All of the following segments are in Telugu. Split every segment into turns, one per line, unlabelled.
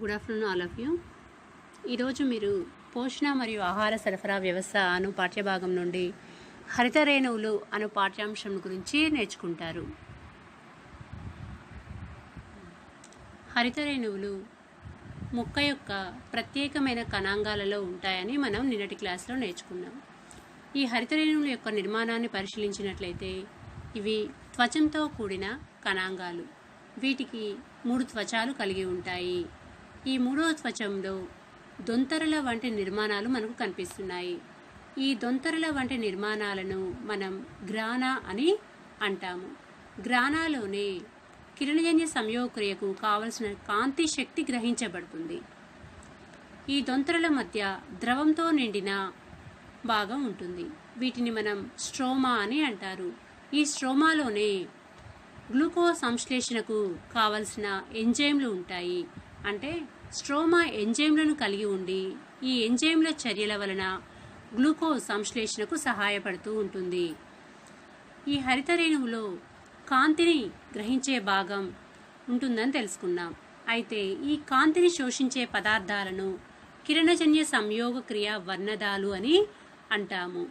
Good afternoon all of you ఈరోజు మీరు పోషణ మరియు ఆహార సరఫరా వ్యవస్థ అను పాఠ్యభాగం నుండి హరిత రేణువులు అను పాఠ్యాంశం గురించి నేర్చుకుంటారు. హరిత రేణువులు మొక్క యొక్క ప్రత్యేకమైన కణాంగాలలో ఉంటాయని మనం నిన్నటి క్లాస్లో నేర్చుకున్నాం. ఈ హరిత రేణువుల యొక్క నిర్మాణాన్ని పరిశీలించినట్లయితే ఇవి త్వచంతో కూడిన కణాంగాలు. వీటికి మూడు త్వచాలు కలిగి ఉంటాయి. ఈ మూడవ త్వచంలో దొంతరల వంటి నిర్మాణాలు మనకు కనిపిస్తున్నాయి. ఈ దొంతరల వంటి నిర్మాణాలను మనం గ్రానా అని అంటాము. గ్రానాలోనే కిరణజన్య సంయోగక్రియకు కావలసిన కాంతి శక్తి గ్రహించబడుతుంది. ఈ దొంతరల మధ్య ద్రవంతో నిండిన భాగం ఉంటుంది. వీటిని మనం స్ట్రోమా అని అంటారు. ఈ స్ట్రోమాలోనే గ్లూకోజ్ సంశ్లేషణకు కావలసిన ఎంజైమ్లు ఉంటాయి. అంటే స్ట్రోమా ఎంజైమ్లను కలిగి ఉండి ఈ ఎంజైమ్ల చర్యల వలన గ్లూకోజ్ సంశ్లేషణకు సహాయపడుతూ ఉంటుంది. ఈ హరిత రేణువులో కాంతిని గ్రహించే భాగం ఉంటుందని తెలుసుకున్నాం. అయితే ఈ కాంతిని శోషించే పదార్థాలను కిరణజన్య సంయోగ క్రియ వర్ణదాలు అని అంటాము.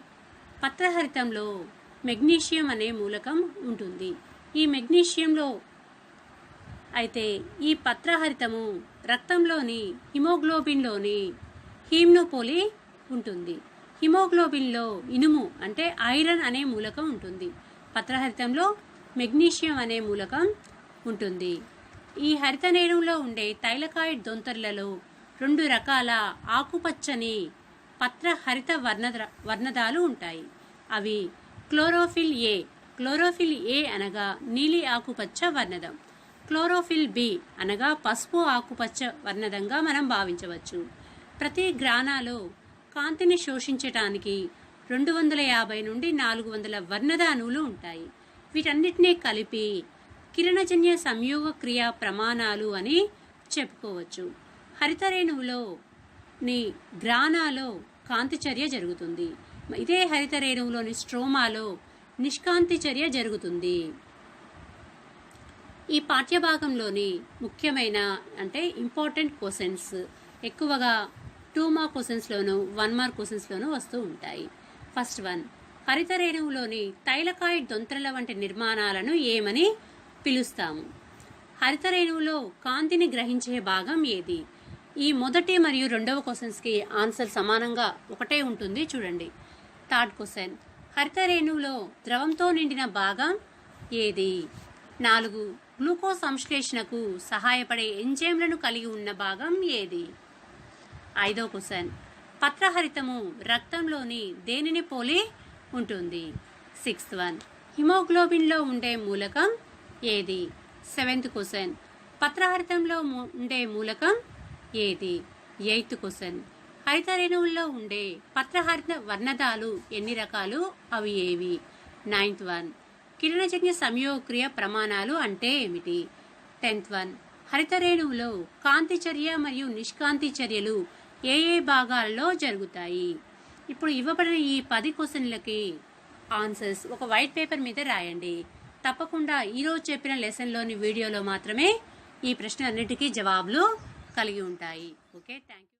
పత్రహరితంలో మెగ్నీషియం అనే మూలకం ఉంటుంది. ఈ మెగ్నీషియంలో అయితే ఈ పత్రహరితము రక్తంలోని హిమోగ్లోబిన్లోని హీమ్ను పోలి ఉంటుంది. హిమోగ్లోబిన్లో ఇనుము అంటే ఐరన్ అనే మూలకం ఉంటుంది. పత్రహరితంలో మెగ్నీషియం అనే మూలకం ఉంటుంది. ఈ హరిత నేరులో ఉండే తైలకాయిడ్ దొంతర్లలో రెండు రకాల ఆకుపచ్చని పత్రహరిత వర్ణ వర్ణదాలు ఉంటాయి. అవి క్లోరోఫిల్ ఏ క్లోరోఫిల్ ఏ అనగా నీలి ఆకుపచ్చ వర్ణదం. క్లోరోఫిల్ బి అనగా పసుపు ఆకుపచ్చ వర్ణదంగా మనం భావించవచ్చు. ప్రతి గ్రానాలో కాంతిని శోషించటానికి రెండు వందల యాభై నుండి నాలుగు వందల వర్ణద అణువులు ఉంటాయి. వీటన్నిటినీ కలిపి కిరణజన్య సంయోగ క్రియ ప్రమాణాలు అని చెప్పుకోవచ్చు. హరితరేణువులో ని గ్రానాలో కాంతి చర్య జరుగుతుంది. ఇదే హరితరేణువులోని స్ట్రోమాలో నిష్కాంతి చర్య జరుగుతుంది. ఈ పాఠ్యభాగంలోని ముఖ్యమైన అంటే ఇంపార్టెంట్ క్వశ్చన్స్ ఎక్కువగా టూ మార్క్ క్వశ్చన్స్లోను వన్ మార్క్ క్వశ్చన్స్లోను వస్తూ ఉంటాయి. ఫస్ట్ వన్ హరిత రేణువులోని తైలకాయిడ్ దొంతరల వంటి నిర్మాణాలను ఏమని పిలుస్తాము? హరిత రేణువులో కాంతిని గ్రహించే భాగం ఏది? ఈ మొదటి మరియు రెండవ క్వశ్చన్స్కి ఆన్సర్ సమానంగా ఒకటే ఉంటుంది చూడండి. థర్డ్ క్వశ్చన్ హరిత రేణువులో ద్రవంతో నిండిన భాగం ఏది? నాలుగు గ్లూకోజ్ సంశ్లేషణకు సహాయపడే ఎంజైమ్లను కలిగి ఉన్న భాగం ఏది? ఐదో క్వశ్చన్. పత్రహరితము రక్తంలోని దేనిని పోలి ఉంటుంది? Sixth one. హిమోగ్లోబిన్లో ఉండే మూలకం ఏది? Seventh question. పత్రహరితంలో ఉండే మూలకం ఏది? Eighth question. హరిత రేణువుల్లో ఉండే పత్రహరిత వర్ణదాలు ఎన్ని రకాలు? అవి ఏవి? Ninth one. కిరణజన్య సంయోగక్రియ ప్రమాణాలు అంటే ఏమిటి? Tenth one. హరిత రేణువులో కాంతి చర్య మరియు నిష్కాంతి చర్యలు ఏ ఏ భాగాల్లో జరుగుతాయి? ఇప్పుడు ఇవ్వబడిన ఈ పది క్వశ్చన్లకి ఆన్సర్స్ ఒక వైట్ పేపర్ మీద రాయండి. తప్పకుండా ఈరోజు చెప్పిన లెసన్లోని వీడియోలో మాత్రమే ఈ ప్రశ్నలన్నిటికీ జవాబులు కలిగి ఉంటాయి. Okay thank you